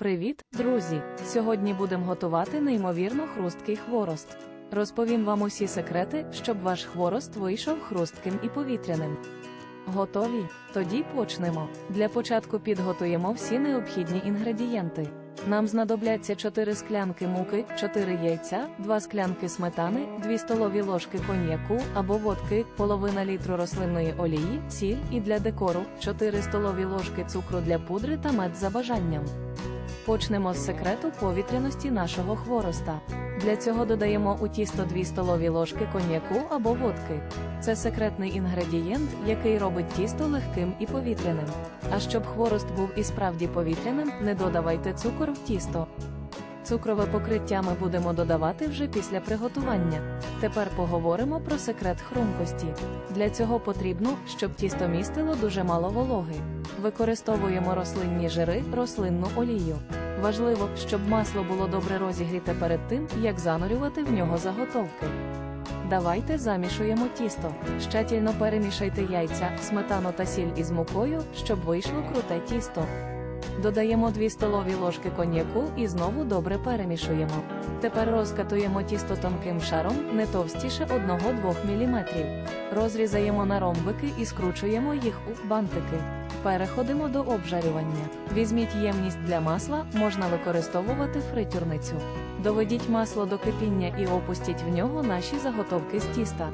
Привіт, друзі! Сьогодні будемо готувати неймовірно хрусткий хворост. Розповім вам усі секрети, щоб ваш хворост вийшов хрустким і повітряним. Готові? Тоді почнемо. Для початку підготуємо всі необхідні інгредієнти. Нам знадобляться 4 склянки муки, 4 яйця, 2 склянки сметани, 2 столові ложки коньяку або водки, половина літру рослинної олії, сіль і для декору, 4 столові ложки цукру для пудри та мед за бажанням. Почнемо з секрету повітряності нашого хвороста. Для цього додаємо у тісто 2 столові ложки коньяку або водки. Це секретний інгредієнт, який робить тісто легким і повітряним. А щоб хворост був і справді повітряним, не додавайте цукор в тісто. Цукрове покриття ми будемо додавати вже після приготування. Тепер поговоримо про секрет хрумкості. Для цього потрібно, щоб тісто містило дуже мало вологи. Використовуємо рослинні жири, рослинну олію. Важливо, щоб масло було добре розігріте перед тим, як занурювати в нього заготовки. Давайте замішуємо тісто. Щательно перемішайте яйця, сметану та сіль із мукою, щоб вийшло круте тісто. Додаємо 2 столові ложки коньяку і знову добре перемішуємо. Тепер розкатуємо тісто тонким шаром, не товстіше 1-2 мм. Розрізаємо на ромбики і скручуємо їх у бантики. Переходимо до обжарювання. Візьміть ємність для масла, можна використовувати фритюрницю. Доведіть масло до кипіння і опустіть в нього наші заготовки з тіста.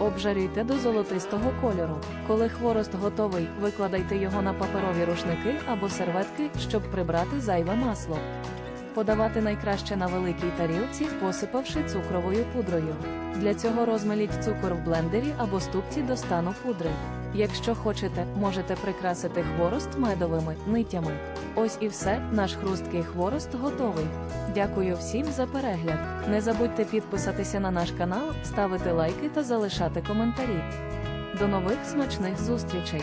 Обжарюйте до золотистого кольору. Коли хворост готовий, викладайте його на паперові рушники або серветки, щоб прибрати зайве масло. Подавати найкраще на великій тарілці, посипавши цукровою пудрою. Для цього розмеліть цукор в блендері або ступці до стану пудри. Якщо хочете, можете прикрасити хворост медовими нитями. Ось і все, наш хрусткий хворост готовий. Дякую всім за перегляд. Не забудьте підписатися на наш канал, ставити лайки та залишати коментарі. До нових смачних зустрічей!